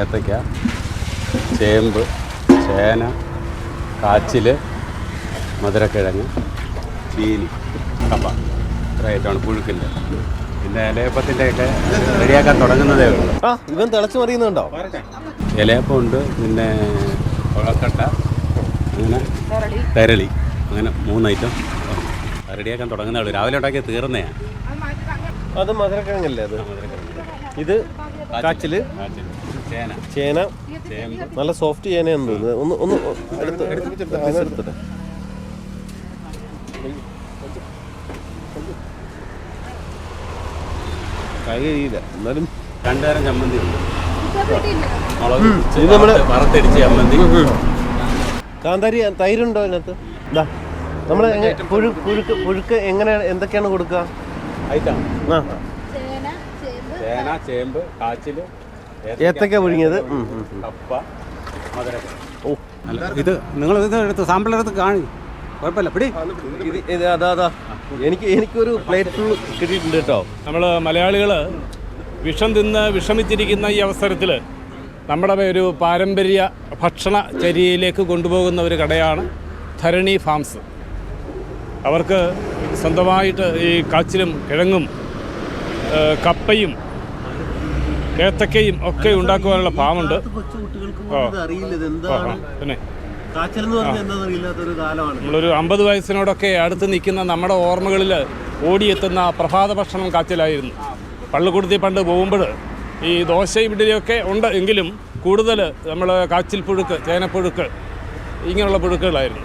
ഏത്തയ്ക്ക ചേമ്പ് ചേന കാച്ചിൽ മധുരക്കിഴങ്ങ് ചീനി കപ്പ. ഇത്ര ഐറ്റമാണ് പുഴുക്കിന്റെ. പിന്നെ ഇലയപ്പത്തിന്റെയൊക്കെ റെഡിയാക്കാൻ തുടങ്ങുന്നതേ ഉള്ളൂ. ആ ഇവൻ തിളച്ചു മറിയുന്നുണ്ടോ? ഇലയപ്പം ഉണ്ട് പിന്നെ കൊഴക്കട്ട അങ്ങനെ തരളി. അങ്ങനെ മൂന്ന് ഐറ്റം. റെഡിയാക്കാൻ തുടങ്ങുന്നേ ഉള്ളൂ. രാവിലെ ഉണ്ടാക്കിയ തീർന്നെയാണ് അത് മധുരക്കിഴങ്ങല്ലേ അത്? ഇത് കാച്ചിൽ ചേന ചേന. നല്ല സോഫ്റ്റ് ചേനയാന്ന് തോന്നുന്നത് ഒന്ന് ഒന്ന് എടുത്ത് എടുത്തിട്ട് കൈ കഴിയില്ല എന്നാലും രണ്ടുതരം ചമ്മന്തി ഇത് നമ്മൾ വറുത്തടിച്ച ചമ്മന്തി. കാന്താരി തൈരുണ്ടോ അതിനകത്ത് ഇതാ നമ്മൾ പുഴു പുഴുക്ക് പുഴുക്ക് എങ്ങനെ എന്തൊക്കെയാണ് കൊടുക്കുക? ഐറ്റം. ആ. ചേന ചേമ്പ് ചേന ചേമ്പ് കാച്ചിൽ ഏത്തക്ക പുഴുങ്ങിയത്. കപ്പ ഓ അല്ല ഇത് നിങ്ങൾ ഇത് എടുത്ത് സാമ്പിൾ എടുത്ത് കാണി. കുഴപ്പമില്ല. പിടി. ഇത് ഇത് അതാ അതാ. എനിക്ക് എനിക്കൊരു പ്ലേറ്റ് ഫുൾ കിട്ടിയിട്ടുണ്ട് കേട്ടോ. നമ്മൾ മലയാളികൾ വിഷം തിന്ന് വിഷമിച്ചിരിക്കുന്ന ഈ അവസരത്തിൽ നമ്മുടെ ഒരു പാരമ്പര്യ ഭക്ഷണ ചര്യയിലേക്ക് കൊണ്ടുപോകുന്ന ഒരു കടയാണ് ധരണി ഫാംസ്. അവർക്ക് സ്വന്തമായിട്ട് ഈ കാച്ചിലും കിഴങ്ങും കപ്പയും ഏത്തക്കയും ഒക്കെ ഉണ്ടാക്കുവാനുള്ള ഭാവമുണ്ട്. പിന്നെ. നമ്മളൊരു അമ്പത് വയസ്സിനോടൊക്കെ അടുത്ത് നിൽക്കുന്ന നമ്മുടെ ഓർമ്മകളിൽ ഓടിയെത്തുന്ന പ്രഭാത ഭക്ഷണം കാച്ചിലായിരുന്നു. പള്ളിക്കൂടത്തിൽ പണ്ട് പോകുമ്പോൾ ഈ ദോശയും ഇഡലിയൊക്കെ ഉണ്ട് എങ്കിലും കൂടുതൽ നമ്മൾ കാച്ചിൽ പുഴുക്ക് ചേനപ്പുഴുക്ക് ഇങ്ങനെയുള്ള പുഴുക്കുകളായിരുന്നു.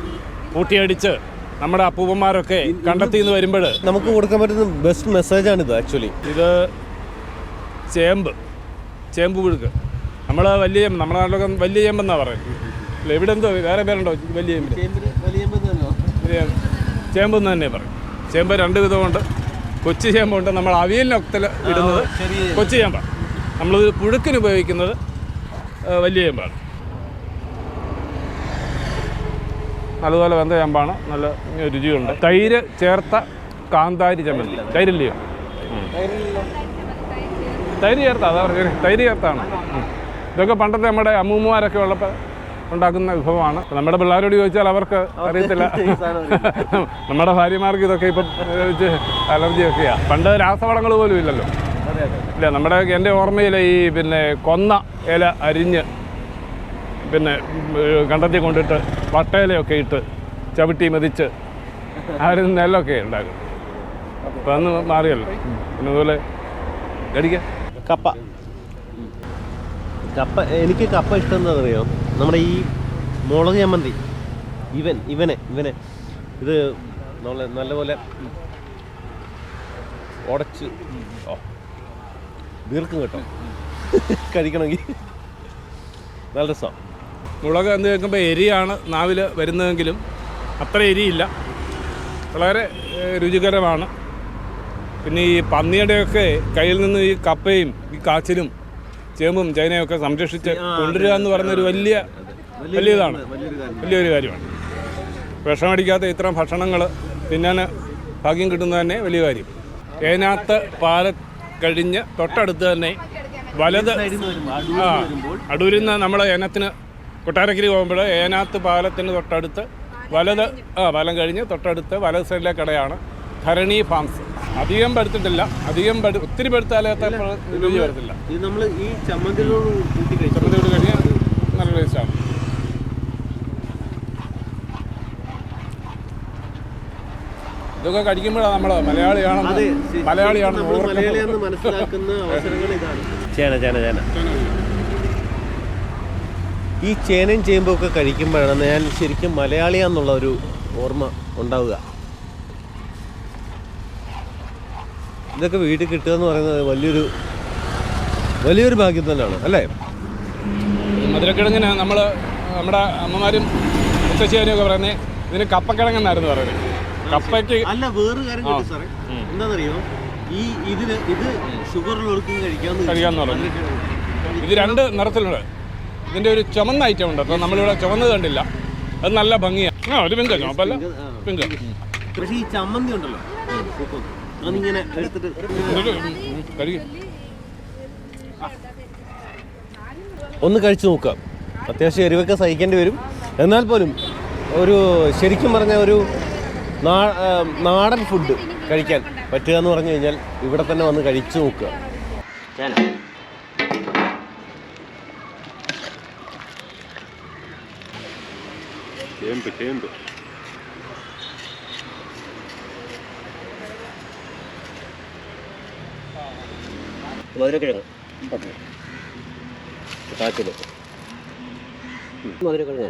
കൂട്ടിയടിച്ച് നമ്മുടെ അപ്പൂപ്പന്മാരൊക്കെ കണ്ടെത്തി നിന്ന് വരുമ്പോൾ നമുക്ക് കൊടുക്കാൻ പറ്റുന്ന ബെസ്റ്റ് മെസ്സേജാണിത് ആക്ച്വലി ഇത് ചേമ്പ്. ചേമ്പ് പുഴുക്ക്. നമ്മൾ വലിയ ചേമ്പ് നമ്മുടെ നാട്ടിലൊക്കെ വലിയ ചേമ്പെന്നാണ് പറയുന്നത്. അല്ല ഇവിടെ എന്തോ വേറെ പേരുണ്ടോ വലിയ ചേമ്പിന് ചേമ്പ് എന്ന് തന്നെ പറയും. ചേമ്പ് രണ്ട് വിധമുണ്ട്. കൊച്ചു ചേമ്പുണ്ട്. നമ്മൾ അവിയലിനൊക്കെ ഇടുന്നത് കൊച്ചു ചേമ്പാണ്. നമ്മൾ പുഴുക്കിന് ഉപയോഗിക്കുന്നത് വലിയ ചേമ്പാണ്. അതുപോലെ വെന്ത ചേമ്പാണ്. നല്ല രുചിയുണ്ട്. തൈര് ചേർത്ത കാന്താരി ചമ്മന്തി തൈരില്ലയോ? തൈര് ചേർത്താ അതാ പറഞ്ഞത്. തൈര് ചേർത്താണ്. ഇതൊക്കെ പണ്ടത്തെ നമ്മുടെ അമ്മൂമ്മമാരൊക്കെ ഉള്ളപ്പോൾ ഉണ്ടാക്കുന്ന വിഭവമാണ്. നമ്മുടെ പിള്ളേരോട് ചോദിച്ചാൽ അവർക്ക് അറിയത്തില്ല. നമ്മുടെ ഭാര്യമാർക്ക് ഇതൊക്കെ ഇപ്പം അലർജി ഒക്കെയാ. പണ്ട് രാസവളങ്ങൾ പോലും ഇല്ലല്ലോ. ഇല്ല നമ്മുടെ എന്റെ ഓർമ്മയിൽ ഈ പിന്നെ കൊന്ന ഇല അരിഞ്ഞ് പിന്നെ കണ്ടെത്തി കൊണ്ടിട്ട് വട്ടയിലയൊക്കെ ഇട്ട് ചവിട്ടി മതിച്ച് ഒരു നെല്ലൊക്കെ ഉണ്ടാക്കും. അപ്പം അന്ന് മാറിയല്ലോ. പിന്നെ അതുപോലെ കടിക്കാം കപ്പ. കപ്പ എനിക്ക് കപ്പ ഇഷ്ടം എന്താണെന്നറിയോ നമ്മുടെ ഈ മുളക് ചമ്മന്തി. ഇവൻ ഇവനെ ഇവനെ. ഇത് നമ്മളെ നല്ലപോലെ ഉടച്ച് ദീർഘം കേട്ടോ. കഴിക്കണമെങ്കിൽ. നല്ല രസമാണ് മുളക് എന്ന് കേൾക്കുമ്പോൾ എരിയാണ് നാവിൽ വരുന്നതെങ്കിലും അത്ര എരിയില്ല. വളരെ രുചികരമാണ്. പിന്നെ ഈ പന്നിയുടെയൊക്കെ കയ്യിൽ നിന്ന് ഈ കപ്പയും ഈ കാച്ചിലും ചേമ്പും ചൈനയൊക്കെ സംരക്ഷിച്ച് കൊണ്ടുവരിക എന്ന് പറയുന്ന ഒരു വലിയ വലിയതാണ് വലിയൊരു കാര്യമാണ് വിഷമടിക്കാത്ത ഇത്തരം ഭക്ഷണങ്ങൾ തിന്നാൻ ഭാഗ്യം കിട്ടുന്നത് തന്നെ വലിയ കാര്യം. ഏനാത്ത് പാല കഴിഞ്ഞ് തൊട്ടടുത്ത് തന്നെ വലത് ആ അടൂരിൽ നിന്ന് നമ്മൾ ഏനത്തിന് കൊട്ടാരക്കരി പോകുമ്പോൾ ഏനാത്ത് പാലത്തിന് തൊട്ടടുത്ത് വലത് ആ പാലം കഴിഞ്ഞ് തൊട്ടടുത്ത് വലത് സൈഡിലെ കടയാണ് ധരണി ഫാംസ്. അധികം പെടുത്തിട്ടില്ല. അധികം ഒത്തിരി പെടുത്താലേ രുചി വരത്തില്ല ഇത് നമ്മൾ ഈ കഴിച്ചു. ചമ്മന്തിയോട് കഴിഞ്ഞാൽ നല്ല ടേസ്റ്റാണ്. ഇതൊക്കെ കഴിക്കുമ്പോഴാണ് നമ്മൾ മലയാളിയാണ് മലയാളിയാണ് മനസ്സിലാക്കുന്ന അവസരങ്ങൾ ഇതാണ്. ചേന ചേന ചേന. ഈ ചേനയും ചേമ്പും ഒക്കെ കഴിക്കുമ്പോഴാണ് ഞാൻ ശരിക്കും മലയാളിയാന്നുള്ള ഒരു ഓർമ്മ ഉണ്ടാവുക. ഇതൊക്കെ വീട്ടിൽ കിട്ടുക എന്ന് പറയുന്നത് വലിയൊരു വലിയൊരു ഭാഗ്യം തന്നെയാണ് അല്ലേ? മധുരക്കിഴങ്ങിന് നമ്മൾ നമ്മുടെ അമ്മമാരും മുത്തശ്ശിയാരും ഒക്കെ പറയുന്നത് ഇതിന് കപ്പക്കിഴങ്ങെന്നായിരുന്നു പറയുന്നത്. കപ്പയ്ക്ക് അല്ല വേറൊരു കാര്യം കേട്ടോ സാറേ. എന്താണെന്നറിയോ? ഈ ഇതിന് ഇത് ഷുഗറുള്ളവർക്കും കഴിക്കാന്ന് കഴിക്കാമെന്ന് പറഞ്ഞു. ഇത് രണ്ട് നിറത്തിലുണ്ട്. ഇതിന്റെ ഒരു ചുമന്ന ഐറ്റം ഉണ്ട്. അപ്പോൾ നമ്മളിവിടെ ചുമന്ന് കണ്ടില്ല. അത് നല്ല ഭംഗിയാണ് ആ ഒരു പിങ്ക് ചുമപ്പല്ല പിങ്ക് പക്ഷേ ഈ ചമ്മന്തി ഉണ്ടല്ലോ. അതിങ്ങനെ എടുത്തിട്ട് ഒന്ന് കഴിച്ചു നോക്കാം. അത്യാവശ്യം എരിവൊക്കെ സഹിക്കേണ്ടി വരും. എന്നാൽ പോലും ഒരു ശരിക്കും പറഞ്ഞ ഒരു നാടൻ ഫുഡ് കഴിക്കാൻ പറ്റുക എന്ന് പറഞ്ഞു കഴിഞ്ഞാൽ ഇവിടെ തന്നെ വന്ന് കഴിച്ചു നോക്കുക. ചേമ്പ് ചേമ്പ്. മധുരക്കിഴങ്ങ്. കാച്ചിൽ മധുരക്കിഴങ്ങ്